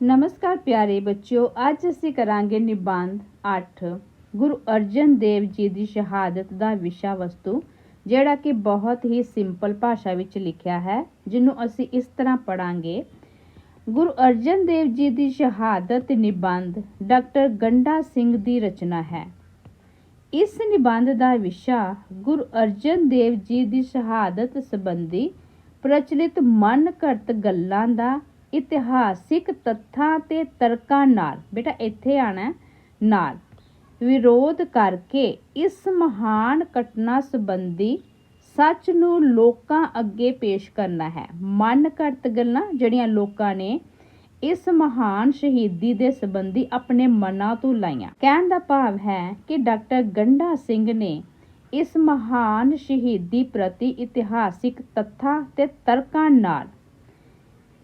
ਨਮਸਕਾਰ ਪਿਆਰੇ ਬੱਚਿਓ, ਅੱਜ ਅਸੀਂ ਕਰਾਂਗੇ ਨਿਬੰਧ 8 ਗੁਰੂ ਅਰਜਨ ਦੇਵ ਜੀ ਦੀ ਸ਼ਹਾਦਤ ਦਾ ਵਿਸ਼ਾ ਵਸਤੂ, ਜਿਹੜਾ ਕਿ ਬਹੁਤ ਹੀ ਸਿੰਪਲ ਭਾਸ਼ਾ ਵਿੱਚ ਲਿਖਿਆ ਹੈ, ਜਿਹਨੂੰ ਅਸੀਂ ਇਸ ਤਰ੍ਹਾਂ ਪੜਾਂਗੇ ਗੁਰੂ ਅਰਜਨ ਦੇਵ ਜੀ ਦੀ ਸ਼ਹਾਦਤ ਨਿਬੰਧ ਡਾਕਟਰ ਗੰਡਾ ਸਿੰਘ ਦੀ ਰਚਨਾ ਹੈ। ਇਸ ਨਿਬੰਧ ਦਾ ਵਿਸ਼ਾ ਗੁਰੂ ਅਰਜਨ ਦੇਵ ਜੀ ਦੀ ਸ਼ਹਾਦਤ ਸੰਬੰਧੀ ਪ੍ਰਚਲਿਤ ਮਨ ਘੜਤ ਗੱਲਾਂ ਦਾ ਇਤਿਹਾਸਿਕ ਤੱਥਾਂ ਤੇ ਤਰਕਾਂ ਨਾਲ, ਬੇਟਾ ਇੱਥੇ ਆਣਾ ਨਾਲ ਵਿਰੋਧ ਕਰਕੇ ਇਸ ਮਹਾਨ ਘਟਨਾ ਸੰਬੰਧੀ ਸੱਚ ਨੂੰ ਲੋਕਾਂ ਅੱਗੇ ਪੇਸ਼ ਕਰਨਾ ਹੈ। ਮਨ ਘੜਤ ਗੱਲਾਂ ਜਿਹੜੀਆਂ ਲੋਕਾਂ ਨੇ ਇਸ ਮਹਾਨ ਸ਼ਹੀਦੀ ਦੇ ਸੰਬੰਧੀ ਆਪਣੇ ਮਨਾਂ ਤੋਂ ਲਾਈਆਂ। ਕਹਿਣ ਦਾ ਭਾਵ ਹੈ ਕਿ ਡਾਕਟਰ ਗੰਡਾ ਸਿੰਘ ਨੇ ਇਸ ਮਹਾਨ ਸ਼ਹੀਦੀ ਪ੍ਰਤੀ ਇਤਿਹਾਸਿਕ ਤੱਥਾਂ ਤੇ ਤਰਕਾਂ ਨਾਲ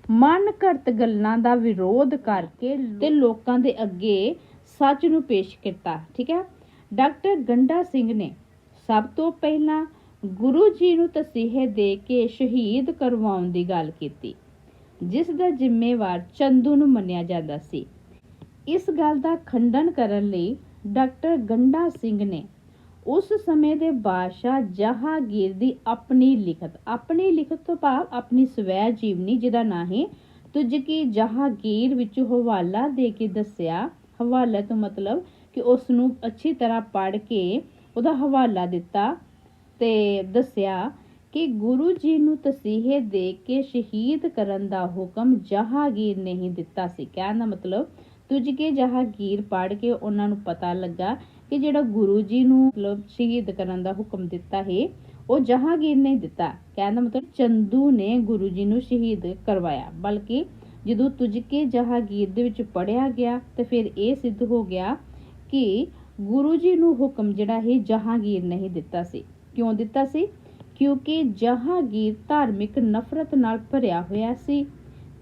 ਮਨ ਗੱਲਾਂ ਦਾ ਵਿਰੋਧ ਕਰਕੇ ਤੇ ਲੋਕਾਂ ਦੇ ਅੱਗੇ ਸੱਚ ਨੂੰ ਪੇਸ਼ ਕੀਤਾ, ਠੀਕ ਹੈ? ਡਾਕਟਰ ਗੰਡਾ ਸਿੰਘ ਨੇ ਸਭ ਤੋਂ ਪਹਿਲਾਂ ਗੁਰੂ ਜੀ ਨੂੰ ਤਸੀਹੇ ਦੇ ਕੇ ਸ਼ਹੀਦ ਕਰਵਾਉਣ ਦੀ ਗੱਲ ਕੀਤੀ, ਜਿਸ ਦਾ ਜ਼ਿੰਮੇਵਾਰ ਚੰਦੂ ਨੂੰ ਮੰਨਿਆ ਜਾਂਦਾ ਸੀ। ਇਸ ਗੱਲ ਦਾ ਖੰਡਨ ਕਰਨ ਲਈ ਡਾਕਟਰ ਗੰਡਾ ਸਿੰਘ ਨੇ ਉਸ ਸਮੇਂ ਦੇ ਬਾਦਸ਼ਾਹ ਜਹਾਂਗੀਰ ਦੀ ਆਪਣੀ ਲਿਖਤ ਆਪਣੀ ਲਿਖਤ ਤੋਂ ਭਾਵ ਆਪਣੀ ਸਵੈ ਜੀਵਨੀ ਜਿਹਦਾ ਨਾਂ ਹੈ, ਤੁਝ ਕੀ ਜਹਾਂਗੀਰ ਵਿੱਚ ਹਵਾਲਾ ਦੇ ਕੇ ਦੱਸਿਆ, ਹਵਾਲਾ ਤੋਂ ਮਤਲਬ ਕਿ ਉਸ ਨੂੰ ਅੱਛੀ ਤਰ੍ਹਾਂ ਪੜ੍ਹ ਕੇ ਉਹਦਾ ਹਵਾਲਾ ਦਿੱਤਾ ਤੇ ਦੱਸਿਆ ਕਿ ਗੁਰੂ ਜੀ ਨੂੰ ਤਸੀਹੇ ਦੇ ਕੇ ਸ਼ਹੀਦ ਕਰਨ ਦਾ ਹੁਕਮ ਜਹਾਂਗੀਰ ਨੇ ਹੀ ਦਿੱਤਾ ਸੀ। ਕਹਿਣ ਦਾ ਮਤਲਬ, ਤੁਝ ਕੇ ਜਹਾਂਗੀਰ ਪੜ੍ਹ ਕੇ ਉਹਨਾਂ ਨੂੰ ਪਤਾ ਲੱਗਾ ਕਿ ਜਿਹੜਾ ਗੁਰੂ ਜੀ ਨੂੰ ਮਤਲਬ ਸ਼ਹੀਦ ਕਰਨ ਦਾ ਹੁਕਮ ਦਿੱਤਾ ਹੈ ਉਹ ਜਹਾਂਗੀਰ ਨੇ ਦਿੱਤਾ। ਕਹਿਣ ਦਾ ਮਤਲਬ ਚੰਦੂ ਨੇ ਗੁਰੂ ਜੀ ਨੂੰ ਸ਼ਹੀਦ ਕਰਵਾਇਆ। ਬਲਕਿ ਜਦੋਂ ਤੁਜ ਕੇ ਜਹਾਂਗੀਰ ਦੇ ਵਿੱਚ ਪੜਿਆ ਗਿਆ, ਤੇ ਫਿਰ ਇਹ ਸਿੱਧ ਹੋ ਗਿਆ ਕਿ ਗੁਰੂ ਜੀ ਨੂੰ ਹੁਕਮ ਜਿਹੜਾ ਹੈ ਜਹਾਂਗੀਰ ਨੇ ਦਿੱਤਾ ਸੀ। ਕਿਉਂ ਦਿੱਤਾ ਸੀ? ਕਿਉਂਕਿ ਜਹਾਂਗੀਰ ਧਾਰਮਿਕ ਨਫ਼ਰਤ ਨਾਲ ਭਰਿਆ ਹੋਇਆ ਸੀ।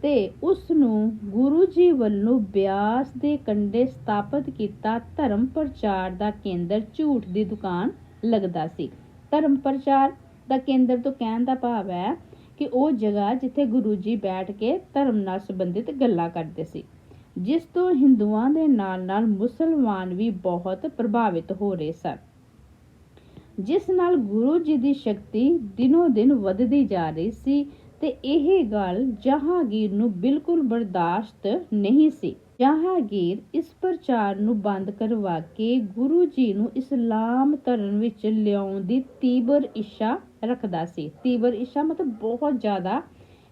ਤੇ ਉਸ ਨੂੰ ਗੁਰੂ ਜੀ ਵੱਲੋਂ ਬਿਆਸ ਦੇ ਕੰਢੇ ਸਥਾਪਿਤ ਕੀਤਾ ਧਰਮ ਪ੍ਰਚਾਰ ਦਾ ਕੇਂਦਰ ਝੂਠ ਦੀ ਦੁਕਾਨ ਲੱਗਦਾ ਸੀ। ਧਰਮ ਪ੍ਰਚਾਰ ਦਾ ਕੇਂਦਰ ਤੋਂ ਕਹਿਣ ਦਾ ਭਾਵ ਹੈ ਕਿ ਉਹ ਜਗ੍ਹਾ ਜਿੱਥੇ ਗੁਰੂ ਜੀ ਬੈਠ ਕੇ ਧਰਮ ਨਾਲ ਸੰਬੰਧਿਤ ਗੱਲਾਂ ਕਰਦੇ ਸੀ, ਜਿਸ ਤੋਂ ਹਿੰਦੂਆਂ ਦੇ ਨਾਲ-ਨਾਲ ਮੁਸਲਮਾਨ ਵੀ ਬਹੁਤ ਪ੍ਰਭਾਵਿਤ ਹੋ ਰਹੇ ਸਨ। ਜਿਸ ਨਾਲ ਗੁਰੂ ਜੀ ਦੀ ਸ਼ਕਤੀ ਦਿਨੋ ਦਿਨ ਵੱਧਦੀ ਜਾ ਰਹੀ ਸੀ ਤੇ ਇਹ ਗੱਲ ਜਹਾਂਗੀਰ ਨੂੰ ਬਿਲਕੁਲ ਬਰਦਾਸ਼ਤ ਨਹੀਂ ਸੀ। ਜਹਾਂਗੀਰ ਇਸ ਪ੍ਰਚਾਰ ਨੂੰ ਬੰਦ ਕਰਵਾ ਕੇ ਗੁਰੂ ਜੀ ਨੂੰ ਇਸਲਾਮ ਧਰਮ ਵਿੱਚ ਲਿਆਉਣ ਦੀ ਤੀਬਰ ਇੱਛਾ ਰੱਖਦਾ ਸੀ। ਤੀਬਰ ਇੱਛਾ ਮਤਲਬ ਬਹੁਤ ਜ਼ਿਆਦਾ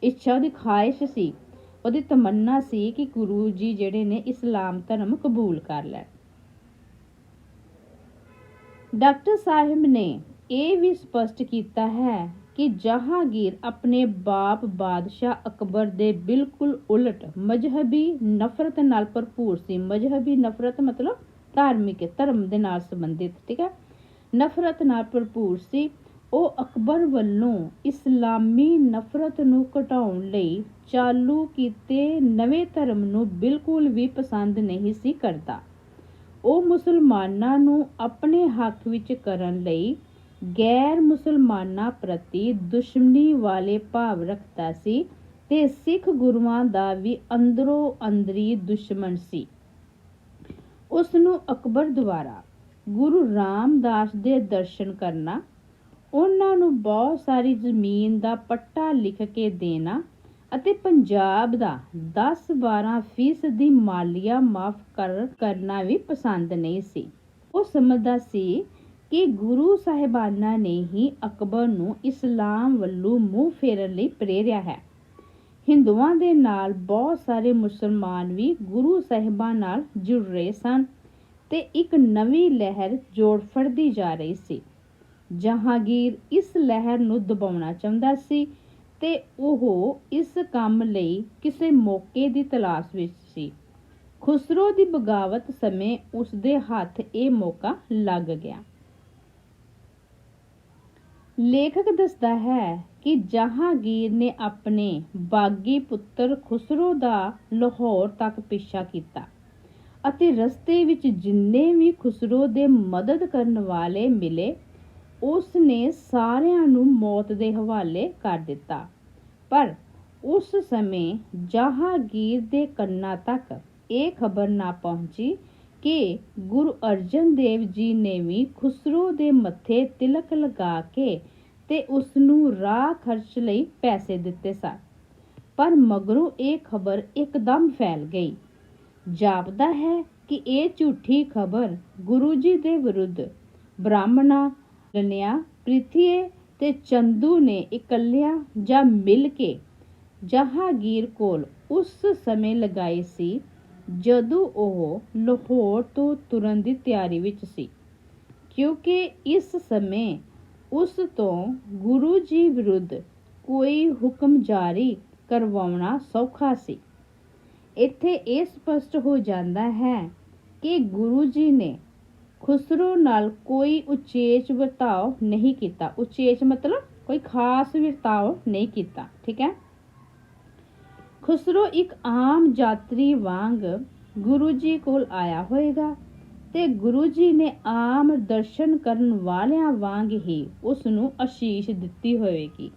ਇੱਛਾ, ਉਹਦੀ ਖਾਹਿਸ਼ ਸੀ। ਉਹਦੀ ਤਮੰਨਾ ਸੀ ਕਿ ਗੁਰੂ ਜੀ ਜਿਹੜੇ ਨੇ ਇਸਲਾਮ ਧਰਮ ਕਬੂਲ ਕਰ ਲੈਣ। ਡਾਕਟਰ ਸਾਹਿਬ ਨੇ ਇਹ ਵੀ ਸਪਸ਼ਟ ਕੀਤਾ ਹੈ ਕਿ ਜਹਾਂਗੀਰ ਆਪਣੇ ਬਾਪ ਬਾਦਸ਼ਾਹ ਅਕਬਰ ਦੇ ਬਿਲਕੁਲ ਉਲਟ ਮਜਹਬੀ ਨਫ਼ਰਤ ਨਾਲ ਭਰਪੂਰ ਸੀ। ਮਜਹਬੀ ਨਫ਼ਰਤ ਮਤਲਬ ਧਾਰਮਿਕ, ਧਰਮ ਦੇ ਨਾਲ ਸੰਬੰਧਿਤ, ਠੀਕ ਹੈ? ਨਫ਼ਰਤ ਨਾਲ ਭਰਪੂਰ ਸੀ। ਉਹ ਅਕਬਰ ਵੱਲੋਂ ਇਸਲਾਮੀ ਨਫ਼ਰਤ ਨੂੰ ਘਟਾਉਣ ਲਈ ਚਾਲੂ ਕੀਤੇ ਨਵੇਂ ਧਰਮ ਨੂੰ ਬਿਲਕੁਲ ਵੀ ਪਸੰਦ ਨਹੀਂ ਸੀ ਕਰਦਾ। ਉਹ ਮੁਸਲਮਾਨਾਂ ਨੂੰ ਆਪਣੇ ਹੱਕ ਵਿੱਚ ਕਰਨ ਲਈ ਗੈਰ ਮੁਸਲਮਾਨਾਂ ਪ੍ਰਤੀ ਦੁਸ਼ਮਣੀ ਵਾਲੇ ਭਾਵ ਰੱਖਦਾ ਸੀ ਤੇ ਸਿੱਖ ਗੁਰੂਆਂ ਦਾ ਵੀ ਅੰਦਰੋਂ ਅੰਦਰੀ ਦੁਸ਼ਮਣ ਸੀ। ਉਸ ਨੂੰ ਅਕਬਰ ਦੁਆਰਾ ਗੁਰੂ ਰਾਮਦਾਸ ਦੇ ਦਰਸ਼ਨ ਕਰਨਾ, ਉਹਨਾਂ ਨੂੰ ਬਹੁਤ ਸਾਰੀ ਜ਼ਮੀਨ ਦਾ ਪੱਟਾ ਲਿਖ ਕੇ ਦੇਣਾ ਅਤੇ ਪੰਜਾਬ ਦਾ 10-12 ਫੀਸਦੀ ਮਾਲੀਆ ਮਾਫ ਕਰ, ਕਰਨਾ ਵੀ ਪਸੰਦ ਨਹੀਂ ਸੀ। ਉਹ ਸਮਝਦਾ ਸੀ ਕਿ ਗੁਰੂ ਸਾਹਿਬਾਨਾਂ ਨੇ ਹੀ ਅਕਬਰ ਨੂੰ ਇਸਲਾਮ ਵੱਲੋਂ ਮੂੰਹ ਫੇਰਨ ਲਈ ਪ੍ਰੇਰਿਆ ਹੈ। ਹਿੰਦੂਆਂ ਦੇ ਨਾਲ ਬਹੁਤ ਸਾਰੇ ਮੁਸਲਮਾਨ ਵੀ ਗੁਰੂ ਸਾਹਿਬਾਂ ਨਾਲ ਜੁੜ ਰਹੇ ਸਨ ਤੇ ਇੱਕ ਨਵੀਂ ਲਹਿਰ ਜੋੜ ਫੜਦੀ ਜਾ ਰਹੀ ਸੀ। ਜਹਾਂਗੀਰ ਇਸ ਲਹਿਰ ਨੂੰ ਦਬਾਉਣਾ ਚਾਹੁੰਦਾ ਸੀ ਤੇ ਉਹ ਇਸ ਕੰਮ ਲਈ ਕਿਸੇ ਮੌਕੇ ਦੀ ਤਲਾਸ਼ ਵਿੱਚ ਸੀ। ਖੁਸਰੋ ਦੀ ਬਗਾਵਤ ਸਮੇਂ ਉਸ ਦੇ ਹੱਥ ਇਹ ਮੌਕਾ ਲੱਗ ਗਿਆ। ਲੇਖਕ ਦੱਸਦਾ ਹੈ ਕਿ ਜਹਾਂਗੀਰ ਨੇ ਆਪਣੇ ਬਾਗੀ ਪੁੱਤਰ ਖੁਸਰੋ ਦਾ ਲਾਹੌਰ ਤੱਕ ਪਿੱਛਾ ਕੀਤਾ ਅਤੇ ਰਸਤੇ ਵਿੱਚ ਜਿੰਨੇ ਵੀ ਖੁਸਰੋ ਦੇ ਮਦਦ ਕਰਨ ਵਾਲੇ ਮਿਲੇ ਉਸ ਨੇ ਸਾਰਿਆਂ ਨੂੰ ਮੌਤ ਦੇ ਹਵਾਲੇ ਕਰ ਦਿੱਤਾ। ਪਰ ਉਸ ਸਮੇਂ ਜਹਾਂਗੀਰ ਦੇ ਕੰਨਾਂ ਤੱਕ ਇਹ ਖਬਰ ਨਾ ਪਹੁੰਚੀ ਕਿ ਗੁਰੂ ਅਰਜਨ ਦੇਵ ਜੀ ਨੇ ਵੀ ਖੁਸਰੋ ਦੇ ਮੱਥੇ ਤਿਲਕ ਲਗਾ ਕੇ ਤੇ ਉਸ ਨੂੰ ਰਾਹ ਖਰਚ ਲਈ ਪੈਸੇ ਦਿੱਤੇ ਸਨ। ਪਰ ਮਗਰੋਂ ਇਹ ਖਬਰ ਇੱਕਦਮ ਫੈਲ ਗਈ। ਜਾਪਦਾ ਹੈ ਕਿ ਇਹ ਝੂਠੀ ਖਬਰ ਗੁਰੂ ਜੀ ਦੇ ਵਿਰੁੱਧ ਬ੍ਰਾਹਮਣਾ ਲਨਿਆ ਪ੍ਰਿਥੀਏ ਤੇ ਚੰਦੂ ਨੇ ਇਕੱਲਿਆਂ ਜਾਂ ਮਿਲ ਕੇ ਜਹਾਂਗੀਰ ਕੋਲ ਉਸ ਸਮੇਂ ਲਗਾਈ ਸੀ ਜਦੋਂ ਉਹ ਲਾਹੌਰ ਤੋਂ ਤੁਰਨ ਦੀ ਤਿਆਰੀ ਵਿੱਚ ਸੀ, ਕਿਉਂਕਿ ਇਸ ਸਮੇਂ ਉਸ ਤੋਂ ਗੁਰੂ ਜੀ ਵਿਰੁੱਧ ਕੋਈ ਹੁਕਮ ਜਾਰੀ ਕਰਵਾਉਣਾ ਸੌਖਾ ਸੀ। ਇੱਥੇ ਇਹ ਸਪਸ਼ਟ ਹੋ ਜਾਂਦਾ ਹੈ ਕਿ ਗੁਰੂ ਜੀ ਨੇ ਖੁਸਰੋ ਨਾਲ ਕੋਈ ਉਚੇਚ ਵਰਤਾਓ ਨਹੀਂ ਕੀਤਾ। ਉਚੇਚ ਮਤਲਬ ਕੋਈ ਖਾਸ ਵਰਤਾਓ ਨਹੀਂ ਕੀਤਾ, ਠੀਕ ਹੈ? ਖੁਸਰੋ ਇੱਕ ਆਮ ਯਾਤਰੀ ਵਾਂਗ ਗੁਰੂ ਜੀ ਕੋਲ ਆਇਆ ਹੋਵੇਗਾ ਤੇ ਗੁਰੂ ਜੀ ਨੇ ਆਮ ਦਰਸ਼ਨ ਕਰਨ ਵਾਲਿਆਂ ਵਾਂਗ ਹੀ ਉਸ ਨੂੰ ਅਸ਼ੀਸ਼ ਦਿੱਤੀ ਹੋਵੇਗੀ।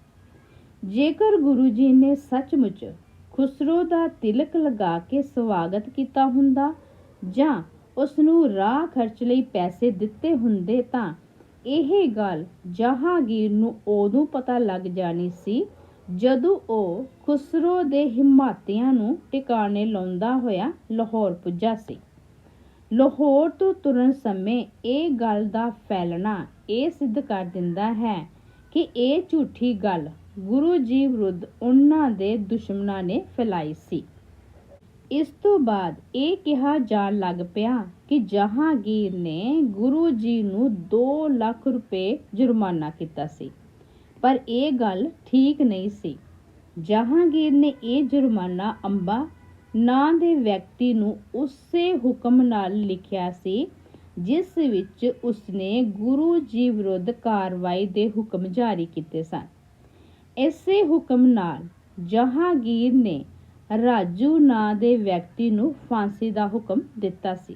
ਜੇਕਰ ਗੁਰੂ ਜੀ ਨੇ ਸੱਚਮੁੱਚ ਖੁਸਰੋ ਦਾ ਤਿਲਕ ਲਗਾ ਕੇ ਸਵਾਗਤ ਕੀਤਾ ਹੁੰਦਾ ਜਾਂ ਉਸ ਨੂੰ ਰਾਹ ਖਰਚ ਲਈ ਪੈਸੇ ਦਿੱਤੇ ਹੁੰਦੇ ਤਾਂ ਇਹ ਗੱਲ ਜਹਾਂਗੀਰ ਨੂੰ ਉਦੋਂ ਪਤਾ ਲੱਗ ਜਾਣੀ ਸੀ ਜਦੋਂ ਉਹ ਖੁਸਰੋ ਦੇ ਹਿਮਾਤੀਆਂ ਨੂੰ ਟਿਕਾਣੇ ਲਾਉਂਦਾ ਹੋਇਆ ਲਾਹੌਰ ਪੁੱਜਾ ਸੀ। ਲਾਹੌਰ ਤੋਂ ਤੁਰਨ ਸਮੇਂ ਇਹ ਗੱਲ ਦਾ ਫੈਲਣਾ ਇਹ ਸਿੱਧ ਕਰ ਦਿੰਦਾ ਹੈ ਕਿ ਇਹ ਝੂਠੀ ਗੱਲ ਗੁਰੂ ਜੀ ਵਿਰੁੱਧ ਉਹਨਾਂ ਦੇ ਦੁਸ਼ਮਣਾਂ ਨੇ ਫੈਲਾਈ ਸੀ। ਇਸ ਤੋਂ ਬਾਅਦ ਇਹ ਕਿਹਾ ਜਾਣ ਲੱਗ ਪਿਆ ਕਿ ਜਹਾਂਗੀਰ ਨੇ ਗੁਰੂ ਜੀ ਨੂੰ 2 ਲੱਖ ਰੁਪਏ ਜੁਰਮਾਨਾ ਕੀਤਾ ਸੀ। ਪਰ ਇਹ ਗੱਲ ਠੀਕ ਨਹੀਂ ਸੀ। ਜਹਾਂਗੀਰ ਨੇ ਇਹ ਜੁਰਮਾਨਾ ਅੰਬਾ ਨਾਂ ਦੇ ਵਿਅਕਤੀ ਨੂੰ ਉਸੇ ਹੁਕਮ ਨਾਲ ਲਿਖਿਆ ਸੀ, ਜਿਸ ਵਿੱਚ ਉਸਨੇ ਗੁਰੂ ਜੀ ਵਿਰੁੱਧ ਕਾਰਵਾਈ ਦੇ ਹੁਕਮ ਜਾਰੀ ਕੀਤੇ ਸਨ। ਇਸੇ ਹੁਕਮ ਨਾਲ ਜਹਾਂਗੀਰ ਨੇ ਰਾਜੂ ਨਾਂ ਦੇ ਵਿਅਕਤੀ ਨੂੰ ਫਾਂਸੀ ਦਾ ਹੁਕਮ ਦਿੱਤਾ ਸੀ।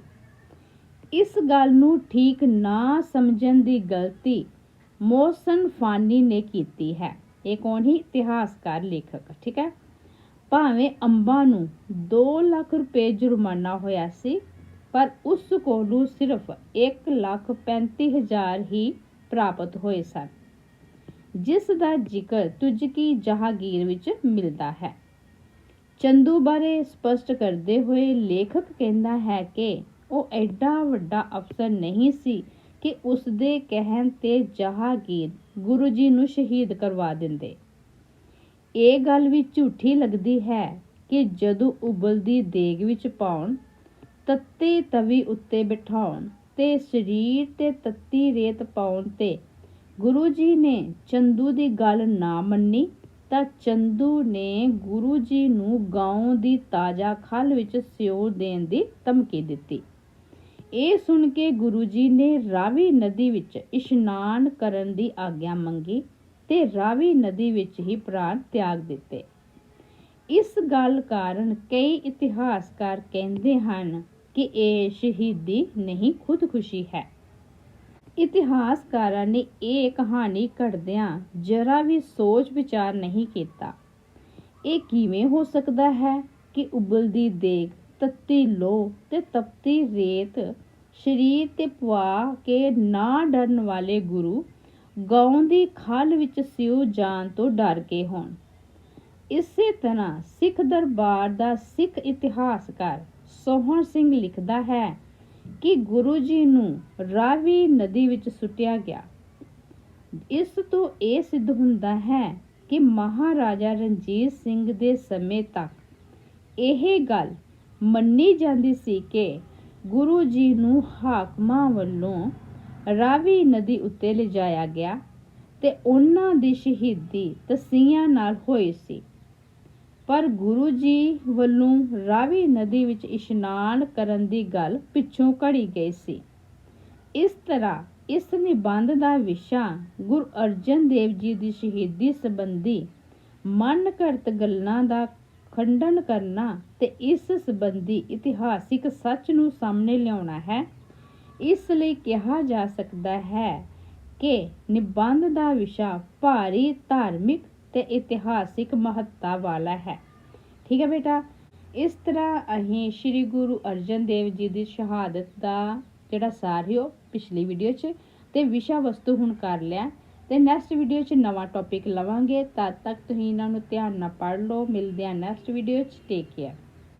ਇਸ ਗੱਲ ਨੂੰ ਠੀਕ ਨਾ ਸਮਝਣ ਦੀ ਗਲਤੀ ਮੋਹਸਨ ਫਾਨੀ ਨੇ ਕੀਤੀ ਹੈ। ਇਹ ਕੌਣ ਹੀ ਇਤਿਹਾਸਕਾਰ, ਲੇਖਕ, ਠੀਕ ਹੈ? ਭਾਵੇਂ ਅੰਬਾ ਨੂੰ 2 ਲੱਖ ਰੁਪਏ ਜੁਰਮਾਨਾ ਹੋਇਆ ਸੀ, ਪਰ ਉਸ ਕੋਲੋਂ ਸਿਰਫ 1 ਲੱਖ 35 ਹਜ਼ਾਰ ਹੀ ਪ੍ਰਾਪਤ ਹੋਏ ਸਨ, ਜਿਸ ਦਾ ਜ਼ਿਕਰ ਤੁਜਕੀ ਜਹਾਂਗੀਰ ਵਿੱਚ ਮਿਲਦਾ ਹੈ। ਚੰਦੂ ਬਾਰੇ ਸਪਸ਼ਟ ਕਰਦੇ ਹੋਏ ਲੇਖਕ ਕਹਿੰਦਾ ਹੈ ਕਿ ਉਹ ਐਡਾ ਵੱਡਾ ਅਫਸਰ ਨਹੀਂ ਸੀ ਕਿ ਉਸ ਦੇ ਕਹਿਣ ਤੇ ਜਹਾਂਗੀਰ ਗੁਰੂ ਜੀ ਨੂੰ ਸ਼ਹੀਦ ਕਰਵਾ ਦਿੰਦੇ। ਇਹ ਗੱਲ ਵੀ ਝੂਠੀ ਲੱਗਦੀ ਹੈ ਕਿ ਜਦੋਂ ਉਬਲਦੀ ਦੇਗ ਵਿੱਚ ਪਾਉਣ, ਤੱਤੀ ਤਵੀ ਉੱਤੇ ਬਿਠਾਉਣ ਤੇ ਸਰੀਰ ਤੇ ਤੱਤੀ ਰੇਤ ਪਾਉਣ ਤੇ ਗੁਰੂ ਜੀ ਨੇ ਚੰਦੂ ਦੀ ਗੱਲ ਨਾ ਮੰਨੀ, ਤਾਂ ਚੰਦੂ ਨੇ ਗੁਰੂ ਜੀ ਨੂੰ ਗਾਉਂ ਦੀ ਤਾਜ਼ਾ ਖਲ ਵਿੱਚ ਸਿਓ ਦੇਣ ਦੀ ਧਮਕੀ ਦਿੱਤੀ। ਇਹ ਸੁਣ ਕੇ ਗੁਰੂ ਜੀ ਨੇ ਰਾਵੀ ਨਦੀ ਵਿੱਚ ਇਸ਼ਨਾਨ ਕਰਨ ਦੀ ਆਗਿਆ ਮੰਗੀ ਤੇ ਰਾਵੀ ਨਦੀ ਵਿੱਚ ਹੀ ਪ੍ਰਾਣ ਤਿਆਗ ਦਿੱਤੇ। ਇਸ ਗੱਲ ਕਾਰਨ ਕਈ ਇਤਿਹਾਸਕਾਰ ਕਹਿੰਦੇ ਹਨ ਕਿ ਇਹ ਸ਼ਹੀਦੀ ਨਹੀਂ ਖੁਦਕੁਸ਼ੀ ਹੈ। ਇਤਿਹਾਸਕਾਰਾਂ ਨੇ ਇਹ ਕਹਾਣੀ ਘੜਦਿਆਂ ਜਰਾ ਵੀ ਸੋਚ ਵਿਚਾਰ ਨਹੀਂ ਕੀਤਾ। ਇਹ ਕਿਵੇਂ ਹੋ ਸਕਦਾ ਹੈ ਕਿ ਉਬਲਦੀ ਦੇਗ, ਤੱਤੀ ਲੋ ਤੇ ਤਪਤੀ ਰੇਤ ਸ਼ਰੀਰ ਤੇ ਪਵਾ ਕੇ ਨਾ ਡਰਨ ਵਾਲੇ ਗੁਰੂ ਗਾਉਂ ਦੀ ਖਾਲ ਵਿੱਚ ਸਿਉ ਜਾਣ ਤੋਂ ਡਰ ਕੇ ਹੋਣ। ਇਸੇ ਤਰ੍ਹਾਂ ਸਿੱਖ ਦਰਬਾਰ ਦਾ ਸਿੱਖ ਇਤਿਹਾਸਕਾਰ ਸੋਹਣ ਸਿੰਘ ਲਿਖਦਾ ਹੈ ਕਿ ਗੁਰੂ ਜੀ ਨੂੰ ਰਾਵੀ ਨਦੀ ਵਿੱਚ ਸੁੱਟਿਆ ਗਿਆ। ਇਸ ਤੋਂ ਇਹ ਸਿੱਧ ਹੁੰਦਾ ਹੈ ਕਿ ਮਹਾਰਾਜਾ ਰਣਜੀਤ ਸਿੰਘ ਦੇ ਸਮੇਂ ਤੱਕ ਇਹ ਗੱਲ ਮੰਨੀ ਜਾਂਦੀ ਸੀ ਕਿ ਗੁਰੂ ਜੀ ਨੂੰ ਹਾਕਮਾਂ ਵੱਲੋਂ ਰਾਵੀ ਨਦੀ ਉੱਤੇ ਲਿਜਾਇਆ ਗਿਆ ਤੇ ਉਹਨਾਂ ਦੀ ਸ਼ਹੀਦੀ ਤਸੀਆਂ ਨਾਲ ਹੋਈ ਸੀ। ਪਰ ਗੁਰੂ ਜੀ ਵੱਲੋਂ ਰਾਵੀ ਨਦੀ ਵਿੱਚ ਇਸ਼ਨਾਨ ਕਰਨ ਦੀ ਗੱਲ ਪਿੱਛੋਂ ਘੜੀ ਗਈ ਸੀ। ਇਸ ਤਰ੍ਹਾਂ ਇਸ ਨਿਬੰਧ ਦਾ ਵਿਸ਼ਾ ਗੁਰੂ ਅਰਜਨ ਦੇਵ ਜੀ ਦੀ ਸ਼ਹੀਦੀ ਸੰਬੰਧੀ ਮਨ ਘੜਤ ਗੱਲਾਂ ਦਾ ਖੰਡਨ ਕਰਨਾ ਤੇ ਇਸ ਸੰਬੰਧੀ ਇਤਿਹਾਸਿਕ ਸੱਚ ਨੂੰ ਸਾਹਮਣੇ ਲਿਆਉਣਾ ਹੈ। ਇਸ ਲਈ ਕਿਹਾ ਜਾ ਸਕਦਾ ਹੈ ਕਿ ਨਿਬੰਧ ਦਾ ਵਿਸ਼ਾ ਭਾਰੀ, ਧਾਰਮਿਕ ਤੇ ਇਤਿਹਾਸਿਕ ਮਹੱਤਤਾ ਵਾਲਾ ਹੈ। ਠੀਕ ਹੈ ਬੇਟਾ? ਇਸ ਤਰ੍ਹਾਂ ਅਸੀਂ ਸ੍ਰੀ ਗੁਰੂ ਅਰਜਨ ਦੇਵ ਜੀ ਦੀ ਸ਼ਹਾਦਤ ਦਾ ਜਿਹੜਾ ਸਾਰ ਹੀ ਉਹ ਪਿਛਲੀ ਵੀਡੀਓ 'ਚ ਤੇ ਵਿਸ਼ਾ ਵਸਤੂ ਹੁਣ ਕਰ ਲਿਆ। ਤੇ ਨੈਕਸਟ ਵੀਡੀਓ 'ਚ ਨਵਾਂ ਟੌਪਿਕ ਲਵਾਂਗੇ। ਤਦ ਤੱਕ ਤੁਸੀਂ ਇਹਨਾਂ ਨੂੰ ਧਿਆਨ ਨਾਲ ਪੜ੍ਹ ਲਓ। ਮਿਲਦੇ ਹਾਂ ਨੈਕਸਟ ਵੀਡੀਓ 'ਚ। Take care